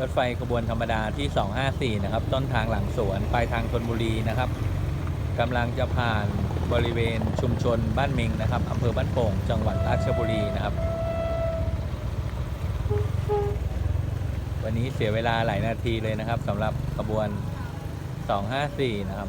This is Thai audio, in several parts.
รถไฟขบวนธรรมดาที่ 254 นะครับ ต้นทางหลังสวนปลายทางธนบุรีนะครับกำลังจะผ่านบริเวณชุมชนบ้านเมงนะครับอำเภอบ้านโป่งจังหวัดราชบุรีนะครับ วันนี้เสียเวลาหลายนาทีเลยนะครับสำหรับขบวน 254 นะครับ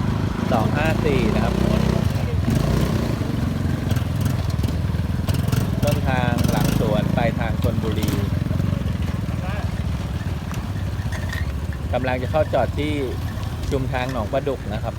องห้าสี่นะครับต้นทางหลังสวนไปทางชนบุรีกำลังจะเข้าจอดที่ชุมทางหนองประดุกนะครับ